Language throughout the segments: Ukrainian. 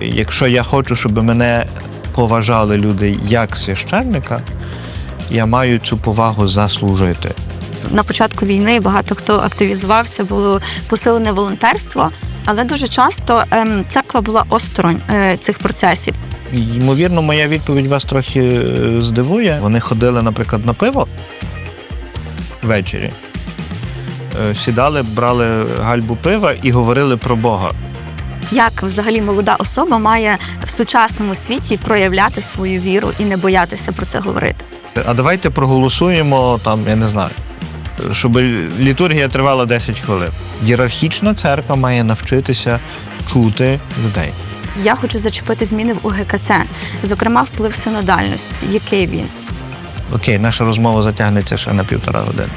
Якщо я хочу, щоб мене поважали люди як священника, я маю цю повагу заслужити. На початку війни багато хто активізувався, було посилене волонтерство, але дуже часто ем, церква була осторонь е, цих процесів. Ймовірно, моя відповідь вас трохи е, здивує. Вони ходили, наприклад, на пиво ввечері. Е, Сідали, брали гальбу пива і говорили про Бога. Як взагалі молода особа має в сучасному світі проявляти свою віру і не боятися про це говорити? А давайте проголосуємо там, я не знаю, щоб літургія тривала 10 хвилин. Єрархічна церква має навчитися чути людей. Я хочу зачепити зміни в УГКЦ, зокрема вплив синодальності. Який він? Окей, наша розмова затягнеться ще на півтора години.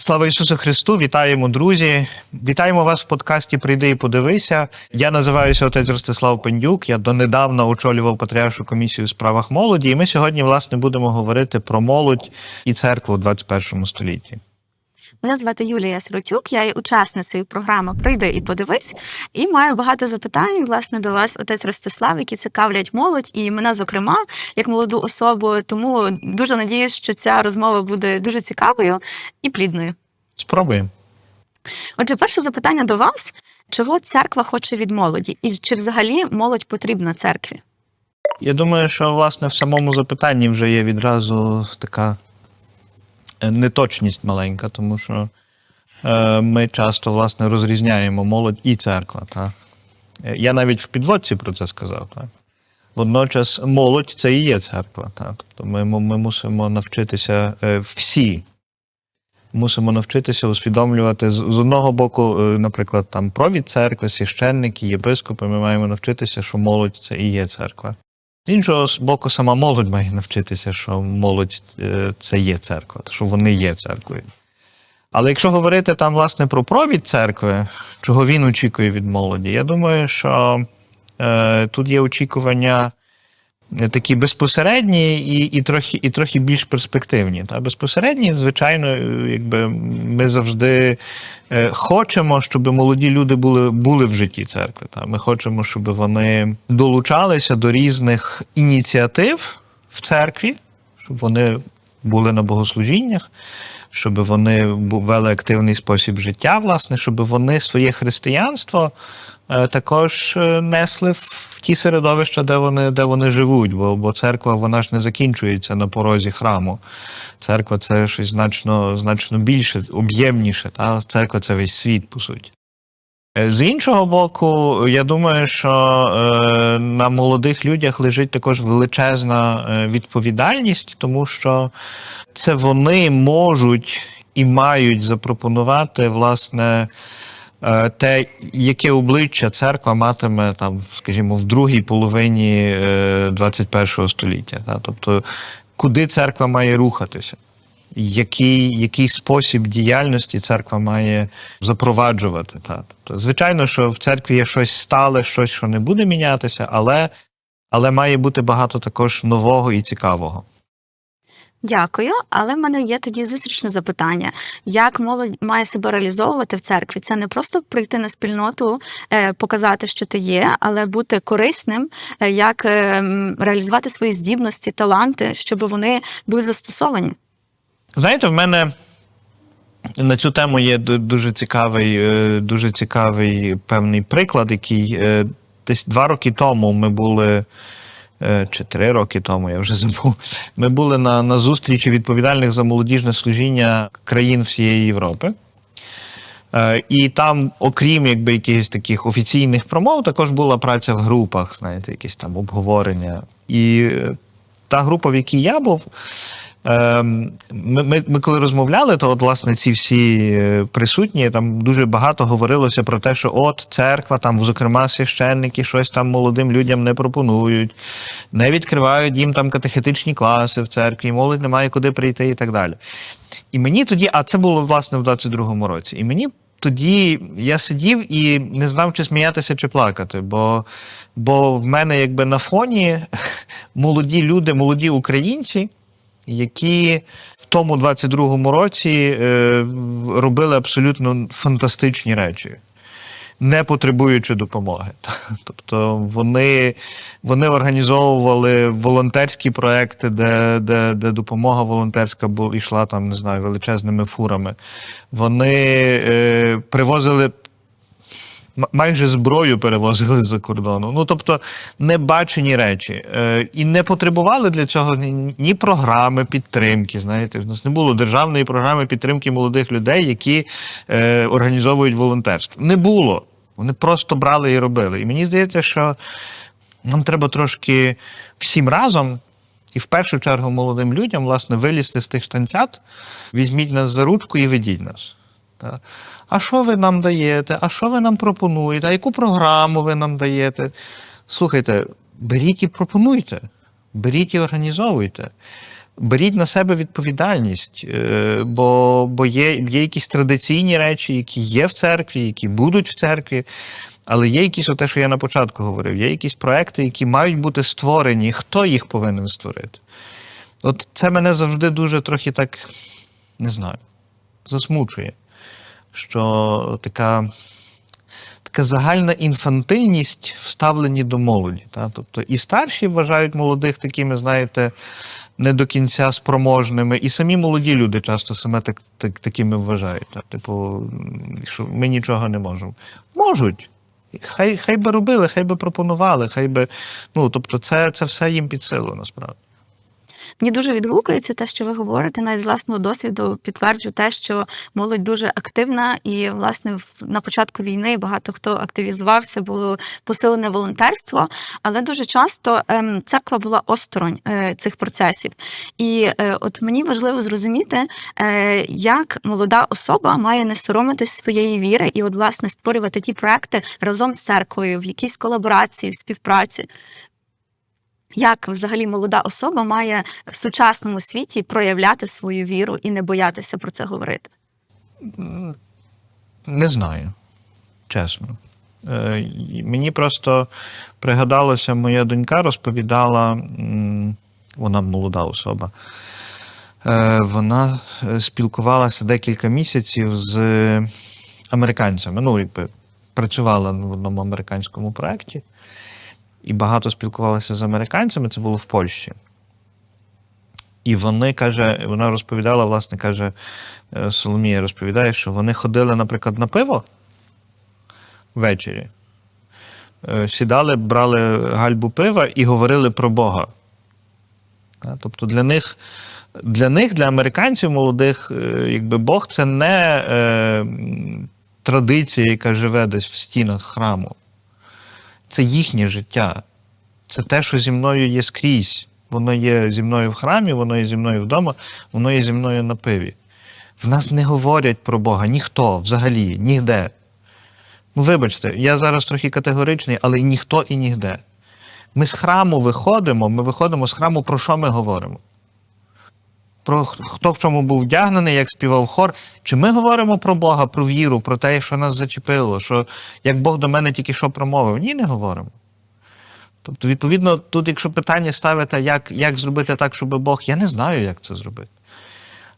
Слава Ісусу Христу! Вітаємо, друзі! Вітаємо вас в подкасті Прийди і подивися. Я називаюся отець Ростислав Пендюк. Я донедавна очолював Патріаршу комісію у справах молоді. І ми сьогодні, власне, будемо говорити про молодь і церкву у 21 столітті. Мене звати Юлія Сиротюк, я є учасницею програми Прийди і подивись і маю багато запитань власне до вас, отець Ростислав, які цікавлять молодь і мене, зокрема, як молоду особу. Тому дуже надіюсь, що ця розмова буде дуже цікавою і плідною. Спробуємо. Отже, перше запитання до вас: чого церква хоче від молоді, і чи взагалі молодь потрібна церкві? Я думаю, що власне в самому запитанні вже є відразу така неточність маленька, тому що е, ми часто власне розрізняємо молодь і церква. Та? Е, Я навіть в підводці про це сказав. Так? Водночас молодь це і є церква. Так? Тобто ми, ми мусимо навчитися е, всі. Мусимо навчитися усвідомлювати з одного боку, е, наприклад, там провід церкви, священники, єпископи. Ми маємо навчитися, що молодь це і є церква. З іншого боку, сама молодь має навчитися, що молодь е, це є церква, що вони є церквою. Але якщо говорити там, власне, про провід церкви, чого він очікує від молоді, я думаю, що е, тут є очікування такі безпосередні і, і, трохи, і трохи більш перспективні. Та безпосередні, звичайно, якби ми завжди е, хочемо, щоб молоді люди були, були в житті церкви. Та ми хочемо, щоб вони долучалися до різних ініціатив в церкві, щоб вони були на богослужіннях, щоб вони вели активний спосіб життя, власне, щоб вони своє християнство е, також е, несли в ті середовища, де вони, де вони живуть. Бо, бо церква вона ж не закінчується на порозі храму. Церква це щось значно, значно більше, об'ємніше. Та? Церква це весь світ, по суті. Е, З іншого боку, я думаю, що е, на молодих людях лежить також величезна е, відповідальність, тому що це вони можуть і мають запропонувати власне те, яке обличчя церква матиме там, скажімо, в другій половині е, 21 століття. Та? Тобто, куди церква має рухатися? Який, який спосіб діяльності церква має запроваджувати? Та? Тобто, звичайно, що в церкві є щось стале, щось, що не буде мінятися, але, але має бути багато також нового і цікавого. Дякую, але в мене є тоді зустрічне запитання: як молодь має себе реалізовувати в церкві? Це не просто прийти на спільноту, е, показати, що ти є, але бути корисним, е, як е, реалізувати свої здібності, таланти, щоб вони були застосовані. Знаєте, в мене на цю тему є дуже цікавий, дуже цікавий певний приклад, який десь два роки тому ми були. Е, Чи три роки тому, я вже забув. Ми були на, на зустрічі відповідальних за молодіжне служіння країн всієї Європи. Е, І там, окрім якби якихось таких офіційних промов, також була праця в групах, знаєте, якісь там обговорення. І е, та група, в якій я був, ми, ми, ми коли розмовляли, то от, власне ці всі е, присутні, там дуже багато говорилося про те, що от церква, там, зокрема, священники щось там молодим людям не пропонують, не відкривають їм там катехетичні класи в церкві, молодь не має куди прийти і так далі. І мені тоді, а це було власне в 22-му році. І мені тоді я сидів і не знав, чи сміятися, чи плакати. Бо, бо в мене якби на фоні молоді люди, молоді українці, які в тому 22-му році е, робили абсолютно фантастичні речі. не потребуючи допомоги. Тобто вони, вони організовували волонтерські проекти, де, де, де допомога волонтерська була, йшла там, не знаю, величезними фурами. Вони е, привозили майже зброю перевозили з-за кордону. Ну тобто небачені речі. Е, і не потребували для цього ні, програми підтримки. Знаєте, у нас не було державної програми підтримки молодих людей, які е, організовують волонтерство. Не було. Вони просто брали і робили. І мені здається, що нам треба трошки всім разом. І в першу чергу молодим людям, власне, вилізти з тих штанцят, візьміть нас за ручку і ведіть нас. Та. А що ви нам даєте? А що ви нам пропонуєте? А яку програму ви нам даєте? Слухайте, беріть і пропонуйте, беріть і організовуйте. Беріть на себе відповідальність, е, бо, бо є, є якісь традиційні речі, які є в церкві, які будуть в церкві. Але є якісь, те, що я на початку говорив, є якісь проекти, які мають бути створені. Хто їх повинен створити? От це мене завжди дуже трохи так, не знаю, засмучує що така, така загальна інфантильність вставлені до молоді. Та? Тобто і старші вважають молодих такими, знаєте, не до кінця спроможними, і самі молоді люди часто себе так, так, такими вважають. Та? Типу, що ми нічого не можемо. Можуть. Хай, хай би робили, хай би пропонували, хай би. Ну, тобто, це, це все їм під силу насправді. Мені дуже відгукується те, що ви говорите. Навіть з власного досвіду підтверджую те, що молодь дуже активна, і власне на початку війни багато хто активізувався, було посилене волонтерство. Але дуже часто ем, церква була осторонь е, цих процесів. І е, от мені важливо зрозуміти, е, як молода особа має не соромитись своєї віри і, от, власне, створювати ті проекти разом з церквою в якійсь колаборації, в співпраці. Як взагалі молода особа має в сучасному світі проявляти свою віру і не боятися про це говорити? Не знаю, чесно. Е, мені просто пригадалося, моя донька розповідала, вона молода особа. Е, Вона е, спілкувалася декілька місяців з американцями. Ну, якби працювала в одному американському проєкті і багато спілкувалася з американцями, це було в Польщі. І вони каже, вона розповідала, власне, каже, е, Соломія розповідає, що вони ходили, наприклад, на пиво ввечері, е, сідали, брали гальбу пива і говорили про Бога. Тобто для них, для них, для американців молодих, е, якби Бог це не е, традиція, яка живе десь в стінах храму. Це їхнє життя. Це те, що зі мною є скрізь. Воно є зі мною в храмі, воно є зі мною вдома, воно є зі мною на пиві. В нас не говорять про Бога ніхто взагалі, нігде. Ну, вибачте, я зараз трохи категоричний, але ніхто і нігде. Ми з храму виходимо, ми виходимо з храму, про що ми говоримо? Про хто в чому був вдягнений, як співав хор. Чи ми говоримо про Бога, про віру, про те, що нас зачепило, що як Бог до мене тільки що промовив? Ні, не говоримо. Тобто, відповідно, тут, якщо питання ставите, як, як зробити так, щоб Бог, я не знаю, як це зробити.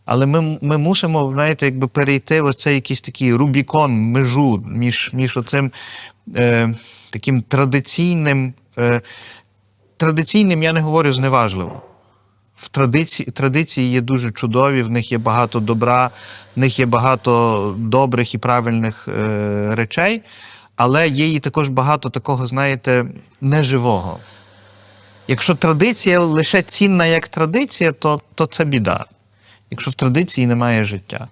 Але ми, ми мусимо, знаєте, якби перейти ось цей якийсь такий рубікон, межу між, між оцим е, таким традиційним. Е, традиційним я не говорю зневажливо. В традиції, традиції є дуже чудові, в них є багато добра, в них є багато добрих і правильних е, речей, але є і також багато такого, знаєте, неживого. Якщо традиція лише цінна як традиція, то, то це біда. Якщо в традиції немає життя.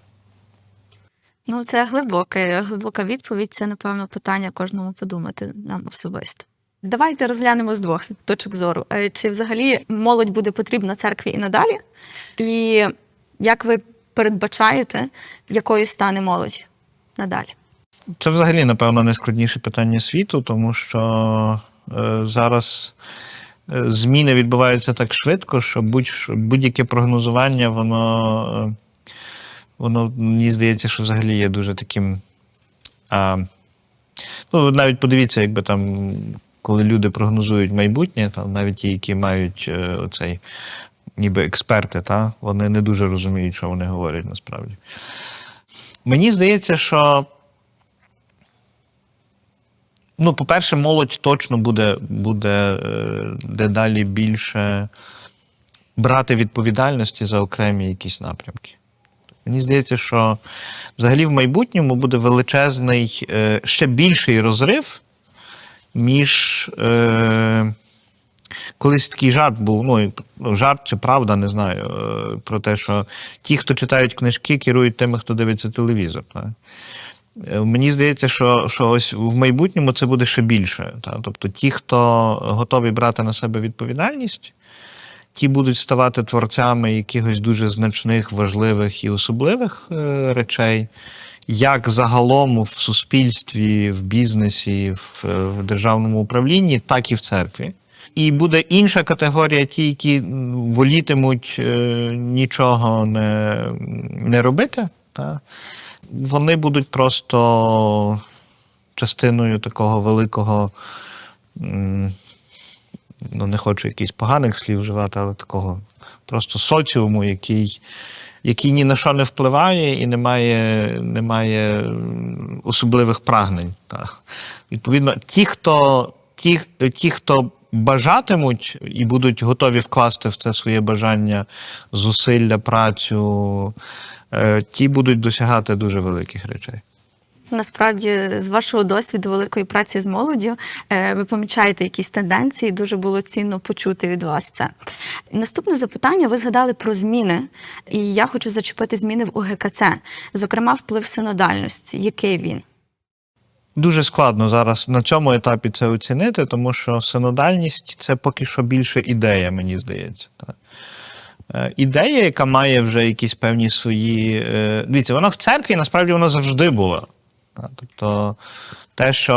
Ну, це глибоке, глибока відповідь. Це, напевно, питання кожному подумати нам особисто. Давайте розглянемо з двох точок зору. Е, Чи взагалі молодь буде потрібна церкві і надалі? І як ви передбачаєте, якою стане молодь надалі? Це взагалі, напевно, найскладніше питання світу, тому що е, зараз е, зміни відбуваються так швидко, що будь, будь-яке прогнозування, воно, е, воно мені здається, що взагалі є дуже таким. А, ну, навіть подивіться, якби там, коли люди прогнозують майбутнє, там навіть ті, які мають е, оцей, ніби експерти, та, вони не дуже розуміють, що вони говорять насправді. Мені здається, що Ну, по-перше, молодь точно буде, буде е, дедалі більше брати відповідальності за окремі якісь напрямки. Мені здається, що взагалі в майбутньому буде величезний, е, ще більший розрив між. Е, Колись такий жарт був, ну, ну, жарт чи правда, не знаю, е, про те, що ті, хто читають книжки, керують тими, хто дивиться телевізор. Так? Е, Мені здається, що, що ось в майбутньому це буде ще більше. Так? Тобто ті, хто готові брати на себе відповідальність, ті будуть ставати творцями якихось дуже значних, важливих і особливих е, речей, як загалом в суспільстві, в бізнесі, в, в державному управлінні, так і в церкві. І буде інша категорія, ті, які волітимуть е, нічого не, не робити. Та? Вони будуть просто частиною такого великого, ну не хочу якихось поганих слів вживати, але такого просто соціуму, який, який ні на що не впливає і не має, не має особливих прагнень. Так. Відповідно, ті, хто, ті, ті, хто бажатимуть і будуть готові вкласти в це своє бажання, зусилля, працю, е, ті будуть досягати дуже великих речей. Насправді, з вашого досвіду великої праці з молоддю, е, ви помічаєте якісь тенденції. Дуже було цінно почути від вас це. Наступне запитання: ви згадали про зміни, і я хочу зачепити зміни в УГКЦ, зокрема, вплив синодальності. Який він? Дуже складно зараз на цьому етапі це оцінити, тому що синодальність це поки що більше ідея, мені здається. Так. Е, Ідея, яка має вже якісь певні свої. е, Дивіться, вона в церкві насправді вона завжди була. Тобто те, що,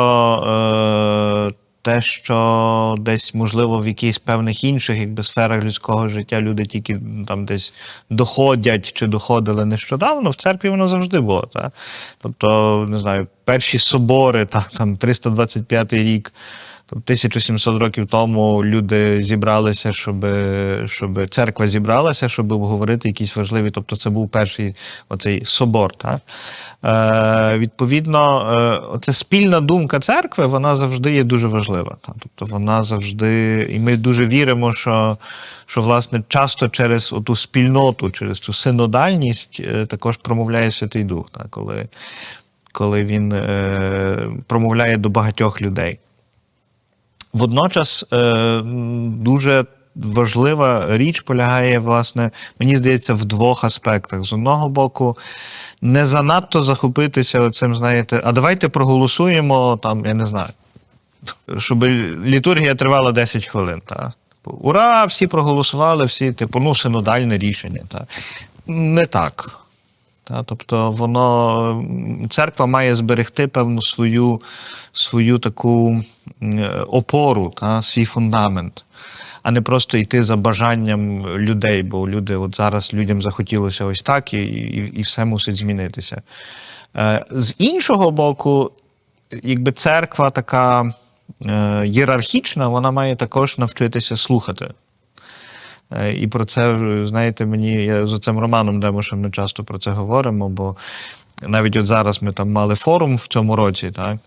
е, те, що десь, можливо, в якихось певних інших якби, сферах людського життя люди тільки там десь доходять чи доходили нещодавно, в церкві воно завжди було. Та? Тобто, не знаю, перші собори, та, там 325 рік. Тобто 1700 років тому люди зібралися, щоб, щоб церква зібралася, щоб обговорити якісь важливі. Тобто, це був перший оцей собор. Так? Е, відповідно, е, оця спільна думка церкви, вона завжди є дуже важлива. Так? Тобто вона завжди, і ми дуже віримо, що, що власне часто через ту спільноту, через цю синодальність е, також промовляє Святий Дух, так? коли, коли він е, промовляє до багатьох людей. Водночас е, дуже важлива річ полягає, власне, мені здається, в двох аспектах. З одного боку, не занадто захопитися цим, знаєте, а давайте проголосуємо там, я не знаю, щоб літургія тривала 10 хвилин. Та? Ура! Всі проголосували, всі, типу, ну, синодальне рішення. Та? Не так. Та, тобто воно церква має зберегти певну свою, свою таку е, опору, та, свій фундамент, а не просто йти за бажанням людей, бо люди от зараз людям захотілося ось так, і, і, і все мусить змінитися. Е, З іншого боку, якби церква така е, ієрархічна, вона має також навчитися слухати. І про це, знаєте, мені я з цим Романом Демошем ми часто про це говоримо, бо навіть от зараз ми там мали форум в цьому році, так?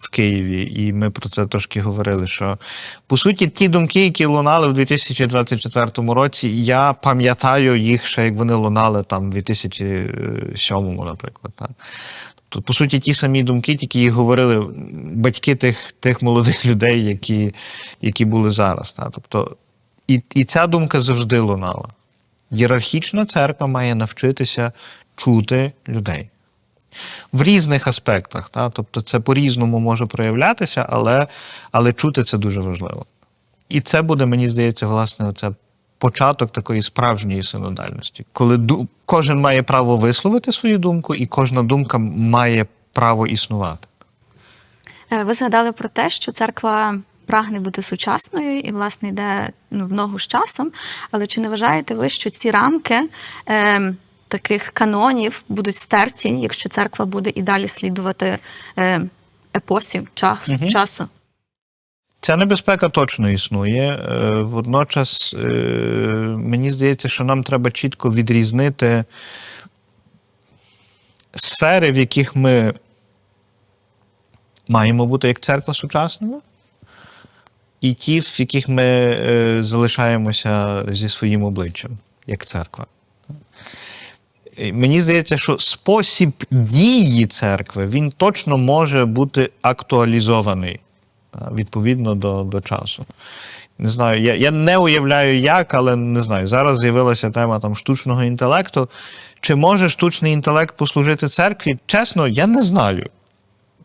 В Києві, і ми про це трошки говорили. Що по суті, ті думки, які лунали в 2024 році, я пам'ятаю їх ще як вони лунали там в 2007, наприклад. Так? Тобто, по суті, ті самі думки, тільки їх говорили батьки тих, тих молодих людей, які, які були зараз. Так? Тобто, і, і ця думка завжди лунала. Єрархічна церква має навчитися чути людей в різних аспектах. Та? Тобто це по-різному може проявлятися, але, але чути це дуже важливо. І це буде, мені здається, власне, оце початок такої справжньої синодальності, коли ду- кожен має право висловити свою думку, і кожна думка має право існувати. Е, Ви згадали про те, що церква прагне бути сучасною і, власне, йде ну, в ногу з часом. Але чи не вважаєте ви, що ці рамки е, таких канонів будуть стерті, якщо церква буде і далі слідувати е, епосі час, Мгм. часу? Ця небезпека точно існує. Е, Водночас, е, мені здається, що нам треба чітко відрізнити сфери, в яких ми маємо бути як церква сучасними, і ті, в яких ми е, залишаємося зі своїм обличчям, як церква. Мені здається, що спосіб дії церкви він точно може бути актуалізований відповідно до, до часу. Не знаю, я, я не уявляю як, але не знаю. Зараз з'явилася тема там штучного інтелекту. Чи може штучний інтелект послужити церкві? Чесно, я не знаю.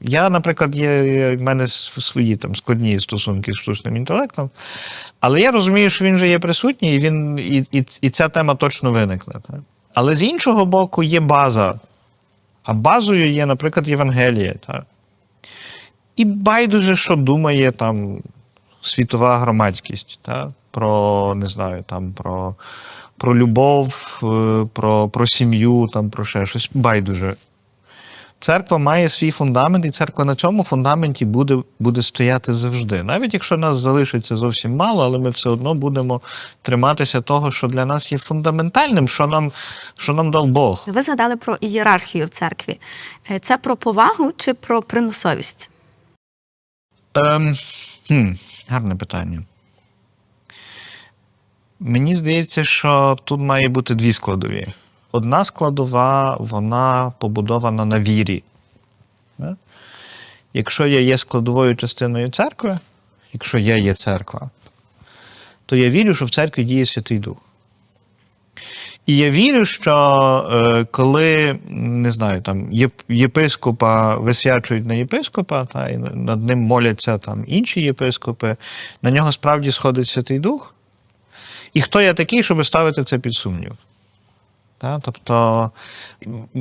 Я, наприклад, є, в мене свої там складні стосунки з штучним інтелектом, але я розумію, що він вже є присутній, і він і, і, і ця тема точно виникне. Так? Але з іншого боку, є база. А базою є, наприклад, Євангеліє. Так? І байдуже, що думає там світова громадськість, та? про не знаю, там про, про любов, е, про, про сім'ю, там про ще щось. Байдуже. Церква має свій фундамент, і церква на цьому фундаменті буде, буде стояти завжди. Навіть якщо нас залишиться зовсім мало, але ми все одно будемо триматися того, що для нас є фундаментальним, що нам, що нам дав Бог. Ви згадали про ієрархію в церкві. Е, Це про повагу чи про примусовість? Ем, хм, гарне питання. Мені здається, що тут має бути дві складові. Одна складова, вона побудована на вірі. Якщо я є складовою частиною церкви, якщо я є церква, то я вірю, що в церкві діє Святий Дух. І я вірю, що е, коли не знаю, там єпископа висвячують на єпископа, та і над ним моляться там інші єпископи, на нього справді сходить Святий Дух. І хто я такий, щоб ставити це під сумнів? Та, тобто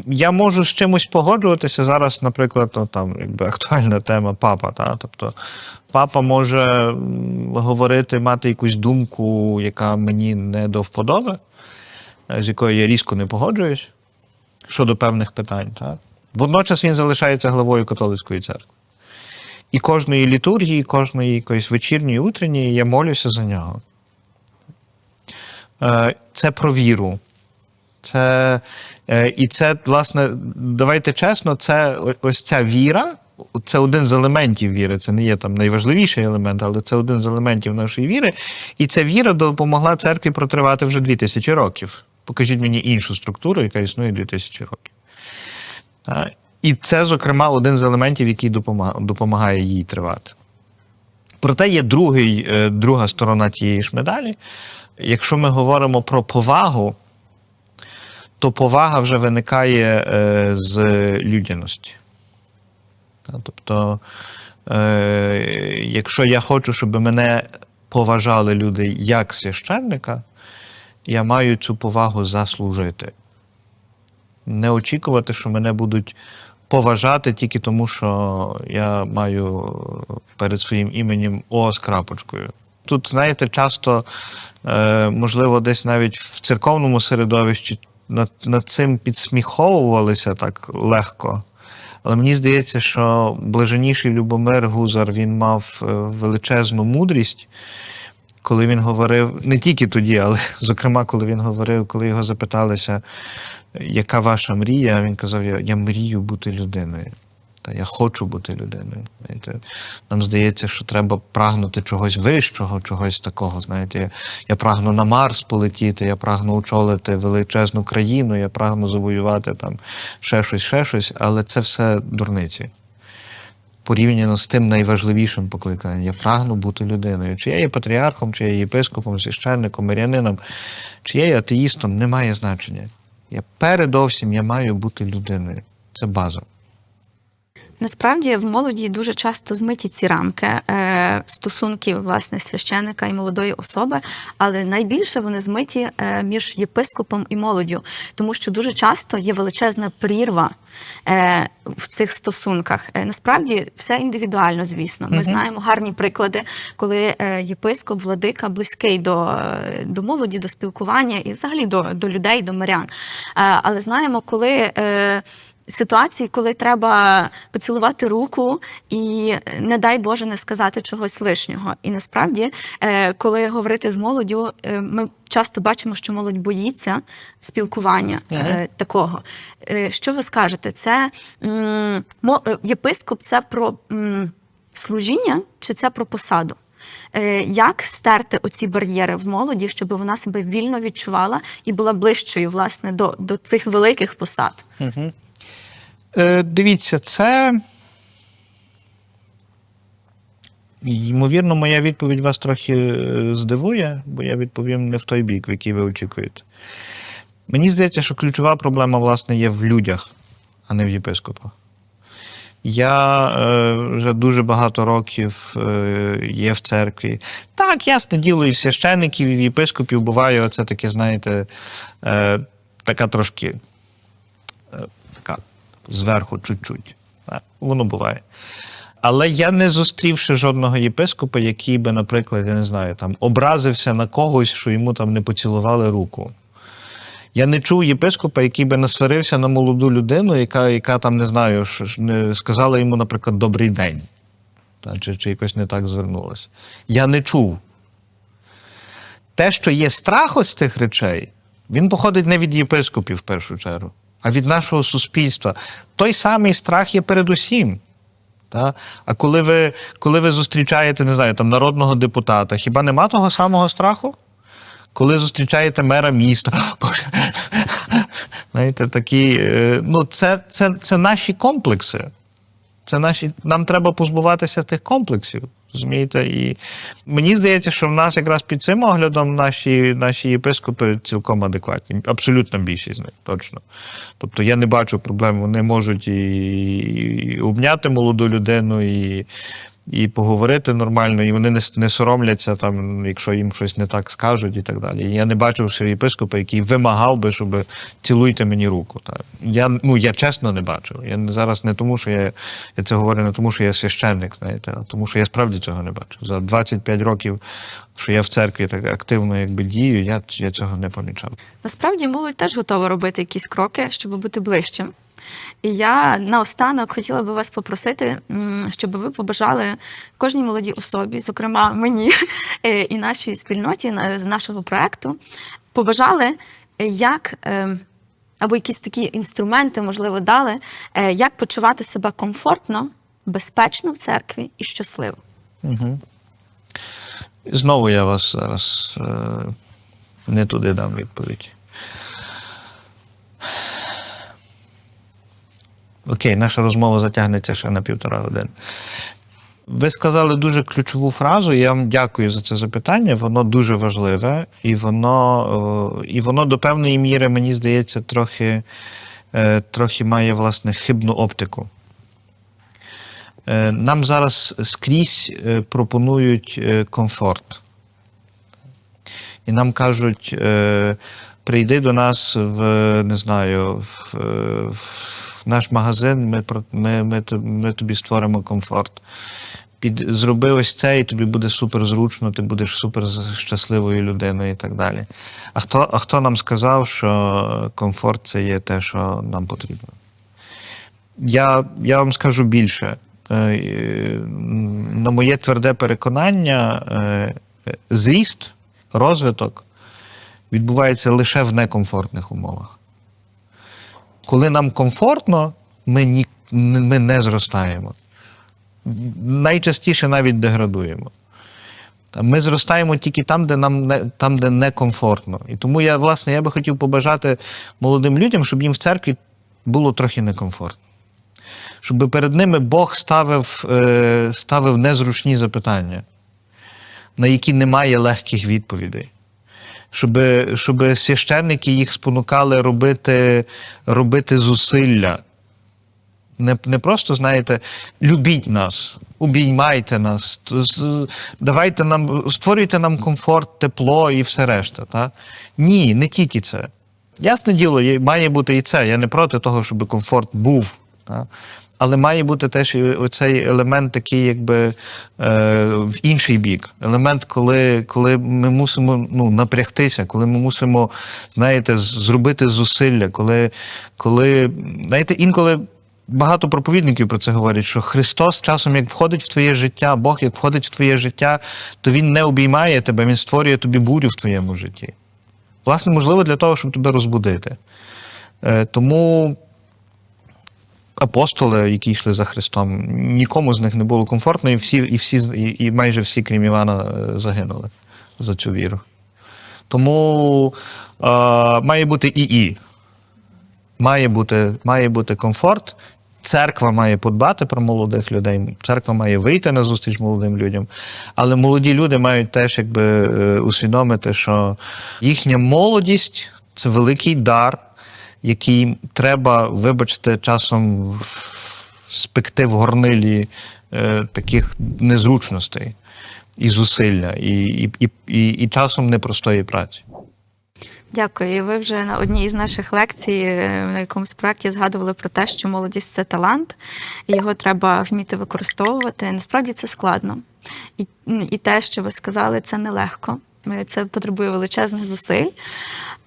я можу з чимось погоджуватися зараз, наприклад, ну, там, якби актуальна тема папа. Та? Тобто папа може говорити, мати якусь думку, яка мені не до вподоби, з якою я різко не погоджуюсь щодо певних питань. Так? Водночас він залишається главою католицької церкви. І кожної літургії, кожної якоїсь вечірньої, утренньої я молюся за нього. Е, Це про віру. Це, е, і це, власне, давайте чесно, це ось ця віра, це один з елементів віри. Це не є там найважливіший елемент, але це один з елементів нашої віри. І ця віра допомогла церкві протривати вже 2000 років. Покажіть мені іншу структуру, яка існує 2000 років. І це, зокрема, один з елементів, який допомагає, їй тривати. Проте є другий, е, друга сторона тієї ж медалі. Якщо ми говоримо про повагу, то повага вже виникає е, з людяності. Тобто, е, якщо я хочу, щоб мене поважали люди як священника, я маю цю повагу заслужити. Не очікувати, що мене будуть поважати тільки тому, що я маю перед своїм іменем О з крапочкою. Тут, знаєте, часто, е, можливо, десь навіть в церковному середовищі над, над цим підсміховувалися так легко. Але мені здається, що блаженіший Любомир Гузар він мав е, величезну мудрість, коли він говорив, не тільки тоді, але зокрема, коли він говорив, коли його запиталися, яка ваша мрія, він казав: Я, я мрію бути людиною. Та я хочу бути людиною. Знаєте, нам здається, що треба прагнути чогось вищого, чогось такого. Знаєте, я, прагну на Марс полетіти, я прагну очолити величезну країну, я прагну завоювати там ще щось, ще щось, але це все дурниці. Порівняно з тим найважливішим покликанням. Я прагну бути людиною. Чи я є патріархом, чи я є єпископом, священником, мирянином, чи я є атеїстом, не має значення. Я передовсім я маю бути людиною. Це база. Насправді в молоді дуже часто змиті ці рамки е, стосунків власне священика і молодої особи, але найбільше вони змиті е, між єпископом і молоддю, тому що дуже часто є величезна прірва е, в цих стосунках. Насправді все індивідуально, звісно. Ми знаємо гарні приклади, коли єпископ, владика близький до, до молоді, до спілкування і взагалі до, до людей, до мирян. Але знаємо, коли. Ситуації, коли треба поцілувати руку і, не дай Боже, не сказати чогось лишнього. І насправді, е, коли говорити з молоддю, е, ми часто бачимо, що молодь боїться спілкування е, такого. Що ви скажете? Це єпископ це про служіння чи це про посаду? Як стерти оці бар'єри в молоді, щоб вона себе вільно відчувала і була ближчою власне до, до цих великих посад? Е, дивіться, це. Ймовірно, моя відповідь вас трохи е, здивує, бо я відповім не в той бік, в який ви очікуєте. Мені здається, що ключова проблема, власне, є в людях, а не в єпископах. Я е, вже дуже багато років е, є в церкві. Так, ясне діло, і в священиків, і в єпископів буває оце таке, знаєте, е, така трошки е, зверху чуть-чуть. Воно буває. Але я не зустрів ще жодного єпископа, який би, наприклад, я не знаю, там образився на когось, що йому там не поцілували руку. Я не чув єпископа, який би насварився на молоду людину, яка, яка там не знаю, що сказала йому, наприклад, добрий день. Чи, чи якось не так звернулася. Я не чув. Те, що є страх ось цих речей, він походить не від єпископів в першу чергу, а від нашого суспільства. Той самий страх є передусім. Та? А коли ви, коли ви зустрічаєте, не знаю, там народного депутата, хіба нема того самого страху? Коли зустрічаєте мера міста, знаєте, такі, е, ну, це, це, це наші комплекси. Це наші, нам треба позбуватися тих комплексів. Розумієте? І мені здається, що в нас якраз під цим оглядом наші, наші єпископи цілком адекватні. абсолютно більшість з них, точно. Тобто я не бачу проблем. Вони можуть і, і обняти молоду людину, і, і поговорити нормально, і вони не, не соромляться, там, якщо їм щось не так скажуть і так далі. Я не бачив ще єпископа, який вимагав би, щоб цілуйте мені руку. Так. Я, ну, я чесно не бачив. Я зараз не тому, що я, я це говорю не тому, що я священник, знаєте, а тому, що я справді цього не бачив. За 25 років, що я в церкві так активно якби дію, я, я цього не помічав. Насправді молодь теж готова робити якісь кроки, щоб бути ближчим. І я наостанок хотіла би вас попросити, щоб ви побажали кожній молодій особі, зокрема мені е, і нашій спільноті з нашого проекту, побажали, е, як е, або якісь такі інструменти, можливо, дали, як почувати себе комфортно, безпечно в церкві і щасливо. Угу. Знову я вас зараз не туди дам відповідь. Окей, наша розмова затягнеться ще на півтора години. Ви сказали дуже ключову фразу. Я вам дякую за це запитання. Воно дуже важливе, і воно, е, і воно до певної міри, мені здається, трохи, е, трохи має власне хибну оптику. Е, Нам зараз скрізь пропонують комфорт. І нам кажуть, прийди до нас в, не знаю, в наш магазин, ми, ми, ми, ми тобі створимо комфорт. Під, зроби ось це, і тобі буде супер зручно, ти будеш супер щасливою людиною і так далі. А хто, а хто нам сказав, що комфорт це є те, що нам потрібно? Я, я вам скажу більше. Е, На моє тверде переконання, е, зріст, розвиток відбувається лише в некомфортних умовах. Коли нам комфортно, ми, ні, ми не зростаємо. Найчастіше навіть деградуємо. Ми зростаємо тільки там, де нам не там, де некомфортно. І тому я, власне, я би хотів побажати молодим людям, щоб їм в церкві було трохи некомфортно. Щоб перед ними Бог ставив, е, ставив незручні запитання, на які немає легких відповідей. Щоб, щоб священники їх спонукали робити, робити зусилля. Не, не просто, знаєте, любіть нас, обіймайте нас, давайте нам, створюйте нам комфорт, тепло і все решта. Та? Ні, не тільки це. Ясне діло, має бути і це. Я не проти того, щоб комфорт був. Та? Але має бути теж і оцей елемент, такий, якби е, в інший бік. Елемент, коли, коли ми мусимо ну, напрягтися, коли ми мусимо, знаєте, зробити зусилля, коли, коли знаєте, інколи. Багато проповідників про це говорять, що Христос часом, як входить в твоє життя, Бог як входить в твоє життя, то Він не обіймає тебе, Він створює тобі бурю в твоєму житті. Власне, можливо, для того, щоб тебе розбудити. Е, Тому апостоли, які йшли за Христом, нікому з них не було комфортно, і всі, і всі і, майже всі, крім Івана, е, загинули за цю віру. Тому е, має бути і і. Має бути, має бути комфорт. Церква має подбати про молодих людей, церква має вийти на зустріч молодим людям. Але молоді люди мають теж якби е, усвідомити, що їхня молодість це великий дар, який треба, вибачте, часом спекти в горнилі е, таких незручностей і зусилля, і, і, і, і, часом непростої праці. Дякую. Ви вже на одній із наших лекцій е, на якомусь проєкті згадували про те, що молодість це талант, його треба вміти використовувати. Насправді це складно. І, і те, що ви сказали, це нелегко. Це потребує величезних зусиль.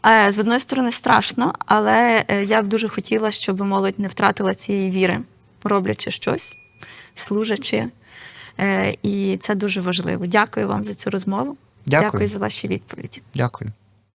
Е, З одної сторони, страшно, але е, я б дуже хотіла, щоб молодь не втратила цієї віри, роблячи щось, служачи. Е, І це дуже важливо. Дякую вам за цю розмову. Дякую. Дякую за ваші відповіді. Дякую.